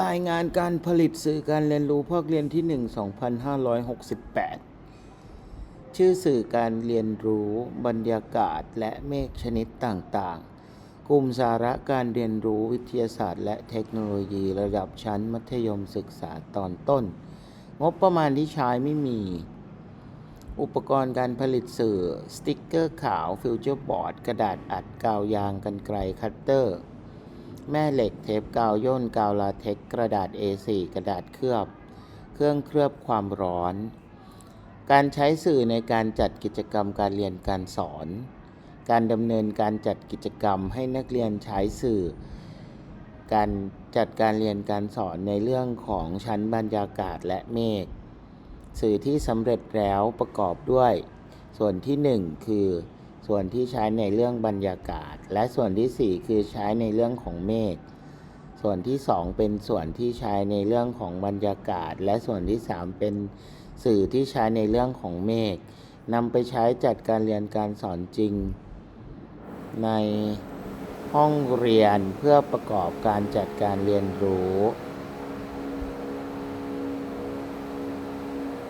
รายงานการผลิตสื่อการเรียนรู้ภาคเรียนที่ 1 2568 ชื่อสื่อการเรียนรู้บรรยากาศและเมฆชนิดต่างๆ กลุ่มสาระการเรียนรู้วิทยาศาสตร์ และเทคโนโลยีระดับชั้นมัธยมศึกษาตอนต้น งบประมาณที่ใช้ไม่มี อุปกรณ์การผลิตสื่อ สติ๊กเกอร์ขาว ฟิวเจอร์บอร์ด กระดาษอัดกาวยางกันไกลคัตเตอร์ แม่เหล็กเทปกาวย่นกาวลาเท็กกระดาษ A4 กระดาษเคลือบ เครื่องเคลือบความร้อน การใช้สื่อในการจัดกิจกรรมการเรียนการสอน การดำเนินการจัดกิจกรรมให้นักเรียนใช้สื่อ การจัดการเรียนการสอนในเรื่องของชั้นบรรยากาศและเมฆสื่อที่สำเร็จแล้วประกอบด้วย ส่วนที่ 1 คือ ส่วนที่ใช้ในเรื่องบรรยากาศ และส่วนที่ 4 คือใช้ในเรื่องของเมฆส่วนที่ 2 เป็นส่วนที่ใช้ในเรื่องของบรรยากาศ และส่วนที่ 3 เป็นสื่อที่ใช้ในเรื่องของเมฆนำไปใช้จัดการเรียนการสอนจริง ในห้องเรียนเพื่อประกอบการจัดการเรียนรู้